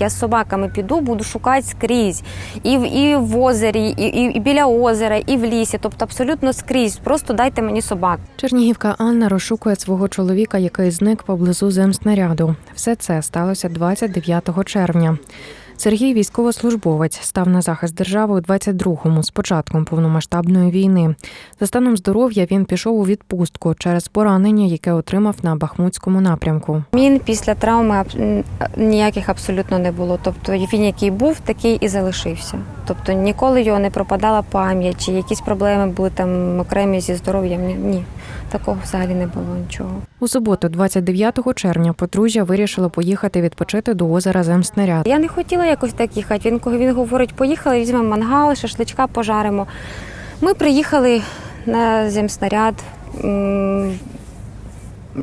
Я з собаками піду, буду шукати скрізь. І в, і в озері, і, і, і біля озера, і в лісі. Тобто абсолютно скрізь. Просто дайте мені собак. Чернігівка Анна розшукує свого чоловіка, який зник поблизу земснаряду. Все це сталося 29 червня. Сергій військовослужбовець став на захист держави у 22-му з початком повномасштабної війни. За станом здоров'я він пішов у відпустку через поранення, яке отримав на Бахмутському напрямку. Він після травми ніяких абсолютно не було. Тобто він, який був, такий і залишився. Тобто ніколи його не пропадала пам'ять, чи якісь проблеми були там окремі зі здоров'ям. Ні, такого взагалі не було нічого. У суботу, 29 червня, подружжя вирішило поїхати відпочити до озера Земснаряд. Я не хотіла якось так їхати. Він він говорить, поїхали, візьмемо мангал, шашличка пожаримо. Ми приїхали на земснаряд,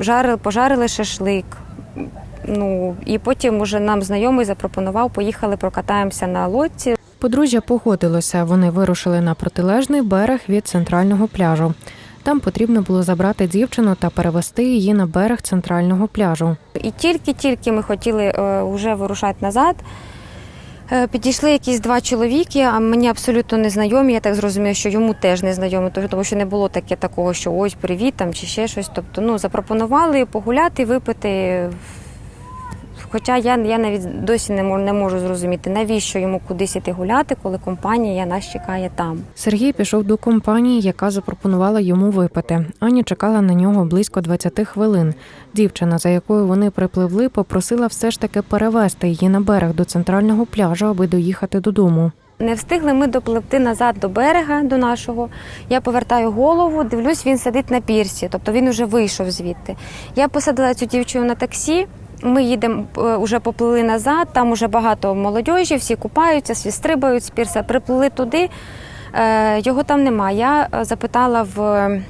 жарили, пожарили шашлик. Ну і потім уже нам знайомий запропонував, поїхали, прокатаємося на лодці. Подружжя погодилося. Вони вирушили на протилежний берег від центрального пляжу. Там потрібно було забрати дівчину та перевести її на берег центрального пляжу. І тільки-тільки ми хотіли е, вже вирушати назад. е, Підійшли якісь два чоловіки, а мені абсолютно незнайомі. Я так зрозуміла, що йому теж незнайомі, тому- що не було таке такого, що ось привіт там чи ще щось. Тобто, ну запропонували погуляти, випити. Хоча я, я навіть досі не можу, не можу зрозуміти, навіщо йому кудись іти гуляти, коли компанія нас чекає там. Сергій пішов до компанії, яка запропонувала йому випити. Аня чекала на нього близько 20 хвилин. Дівчина, за якою вони припливли, попросила все ж таки перевести її на берег до центрального пляжу, аби доїхати додому. Не встигли ми допливти назад до берега, до нашого. Я повертаю голову, дивлюсь, він сидить на пірсі, тобто він вже вийшов звідти. Я посадила цю дівчину на таксі. Ми їдемо, вже поплили назад, там уже багато молодіжі, всі купаються, всі стрибають з пірса. Приплили туди, е, його там немає. Я е, запитала в, е,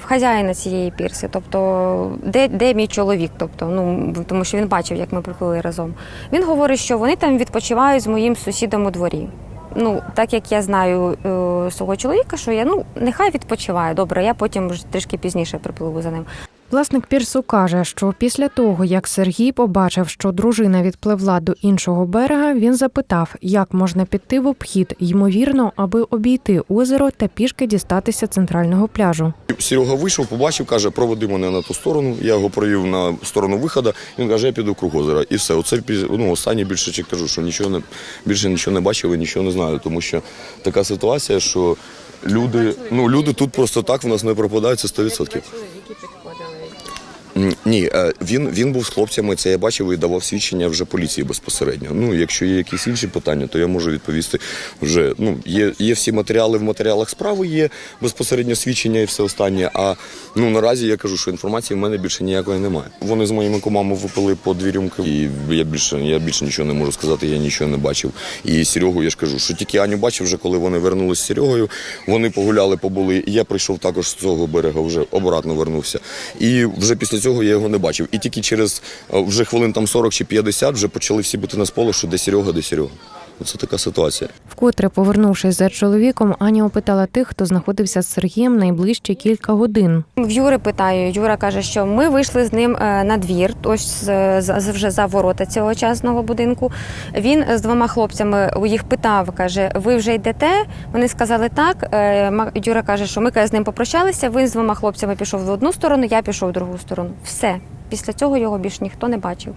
в хазяїна цієї пірси, тобто де, де мій чоловік, тобто, ну, тому що він бачив, як ми приплили разом. Він говорить, що вони там відпочивають з моїм сусідом у дворі. Ну, так як я знаю е, свого чоловіка, що я ну нехай відпочиває. Добре, я потім вже трішки пізніше припливу за ним. Власник пірсу каже, що після того, як Сергій побачив, що дружина відпливла до іншого берега, він запитав, як можна піти в обхід, ймовірно, аби обійти озеро та пішки дістатися центрального пляжу. Серега вийшов, побачив, каже, проведи мене на ту сторону. Я його провів на сторону виходу. Він каже, я піду круг озера. І все. Оце ну, останнє більше чи кажу, що нічого не більше нічого не бачив і нічого не знаю. Тому що така ситуація, що люди, ну люди тут просто так в нас не пропадають, це 100%. Ні, е, він, він був з хлопцями, це я бачив і давав свідчення вже поліції безпосередньо. Ну, якщо є якісь інші питання, то я можу відповісти вже. Ну, є, є всі матеріали в матеріалах справи, є безпосередньо свідчення і все останнє. А ну наразі я кажу, що інформації в мене більше ніякої немає. Вони з моїми комами випили по дві рюмки, і я більше, я більше нічого не можу сказати, я нічого не бачив. І Серегу я ж кажу, що тільки Аню бачив, вже коли вони вернулися з Серегою, вони погуляли, побули. І я прийшов також з цього берега, вже обратно вернувся. І вже після цього я його не бачив. І тільки через е, вже хвилин там 40 чи 50 вже почали всі бути на сполох, що де Серега, де Серега. Оце така ситуація. Вкотре, повернувшись за чоловіком, Аня опитала тих, хто знаходився з Сергієм найближчі кілька годин. В Юри питаю. Юра каже, що ми вийшли з ним е, на двір, ось вже за ворота цього частного будинку. Він з двома хлопцями їх питав, каже: ви вже йдете? Вони сказали так. Е, Ма- Юра каже, що ми каже, з ним попрощалися. Він з двома хлопцями пішов в одну сторону, я пішов в другу сторону. Все. Після цього його більш ніхто не бачив.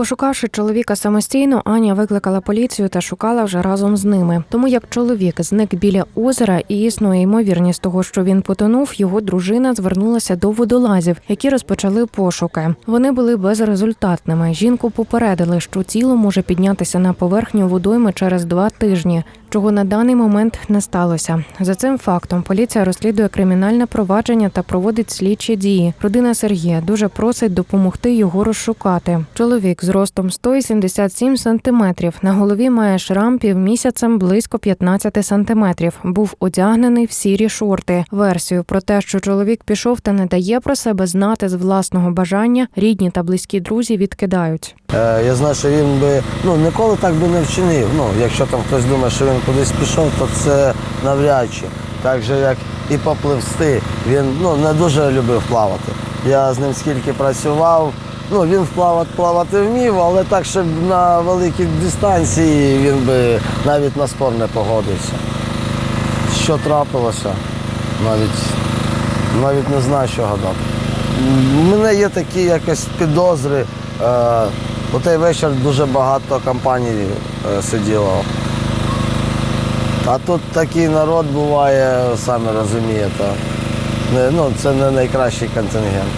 Пошукавши чоловіка самостійно, Аня викликала поліцію та шукала вже разом з ними. Тому як чоловік зник біля озера і існує ймовірність того, що він потонув, його дружина звернулася до водолазів, які розпочали пошуки. Вони були безрезультатними. Жінку попередили, що тіло може піднятися на поверхню водойми через два тижні, чого на даний момент не сталося. За цим фактом поліція розслідує кримінальне провадження та проводить слідчі дії. Родина Сергія дуже просить допомогти його розшукати. Чоловік з ростом 177 сантиметрів. На голові має шрам півмісяцем близько 15 сантиметрів. Був одягнений в сірі шорти. Версію про те, що чоловік пішов та не дає про себе знати з власного бажання, рідні та близькі друзі відкидають. Е, Я знаю, що він би ну ніколи так би не вчинив. Ну, якщо там хтось думає, що він кудись пішов, то це навряд чи. Так же, як і попливсти. Він ну, не дуже любив плавати. Я з ним скільки працював, Ну, він плавати, плавати вмів, але так, щоб на великій дистанції він би навіть на спор не погодився. Що трапилося, навіть, навіть не знаю, що гадати. У мене є такі якось підозри. Е, у той вечір дуже багато компаній е, сиділо. А тут такий народ буває, самі розумієте. Ну, це не найкращий контингент.